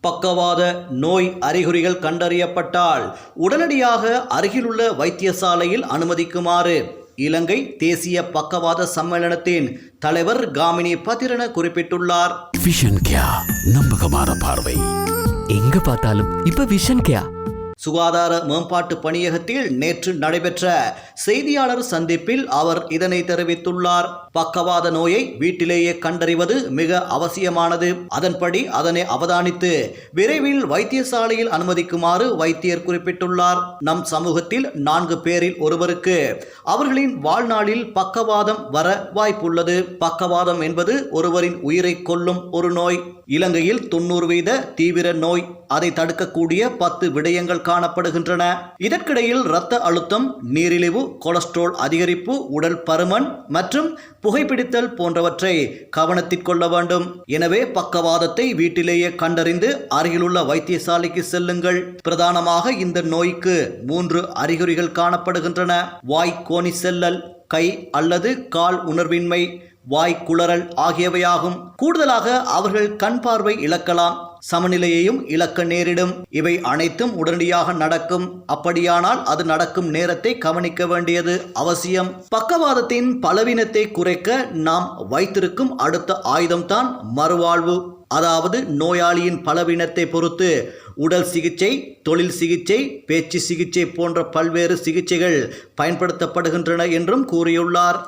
பக்கவாத நோய் அறிகுறிகள் கண்டறியப்பட்டால் உடனடியாக அருகிலுள்ள வைத்தியசாலையில் அனுமதிக்குமாறு. இலங்கை தேசிய பக்கவாத சம்மேளனத்தின் தலைவர் காமினி பதிரன குறிப்பிட்டுள்ளார். விஷன் கியா நம்பகமான பார்வை. எங்க பார்த்தாலும் இப்ப விஷன் கேயா சுகாதார மேம்பாட்டு பணியகத்தில் நேற்று நடைபெற்ற செய்தியாளர் சந்திப்பில் அவர் இதனை தெரிவித்துள்ளார். பக்கவாத நோயை வீட்டிலேயே கண்டறிவது மிக அவசியமானது. அதன்படி அதனை அவதானித்து விரைவில் வைத்தியசாலையில் அனுமதிக்குமாறு வைத்தியர் குறிப்பிட்டுள்ளார். நம் சமூகத்தில் நான்கு பேரில் ஒருவருக்கு அவர்களின் வாழ்நாளில் பக்கவாதம் வர வாய்ப்புள்ளது. பக்கவாதம் என்பது ஒருவரின் உயிரை கொல்லும் ஒரு நோய். இலங்கையில் தொண்ணூறு வீத தீவிர நோய். அதை தடுக்கக்கூடிய பத்து விடயங்கள் காணப்படுகின்றன. இதற்கிடையில் இரத்த அழுத்தம் நீரிழிவு கொலஸ்ட்ரால் அதிகரிப்பு உடல் பருமன் மற்றும் புகைப்பிடித்தல் போன்றவற்றை கவனத்தில் கொள்ள வேண்டும். எனவே பக்கவாதத்தை வீட்டிலேயே கண்டறிந்து அருகிலுள்ள வைத்தியசாலைக்கு செல்லுங்கள். பிரதானமாக இந்த நோய்க்கு மூன்று அறிகுறிகள் காணப்படுகின்றன. வாய் கோணி செல்லல் கை அல்லது கால் உணர்வின்மை வாய் குளறல் ஆகியவையாகும். கூடுதலாக அவர்கள் கண் பார்வை இழக்கலாம். சமநிலையையும் இழக்க நேரிடும். இவை அனைத்தும் உடனடியாக நடக்கும். அப்படியானால் அது நடக்கும் நேரத்தை கவனிக்க வேண்டியது அவசியம். பக்கவாதத்தின் பலவீனத்தை குறைக்க நாம் வைத்திருக்கும் அடுத்த ஆயுதம்தான் மறுவாழ்வு. அதாவது நோயாளியின் பலவீனத்தை பொறுத்து உடல் சிகிச்சை தொழில் சிகிச்சை பேச்சு சிகிச்சை போன்ற பல்வேறு சிகிச்சைகள் பயன்படுத்தப்படுகின்றன என்றும் கூறியுள்ளார்.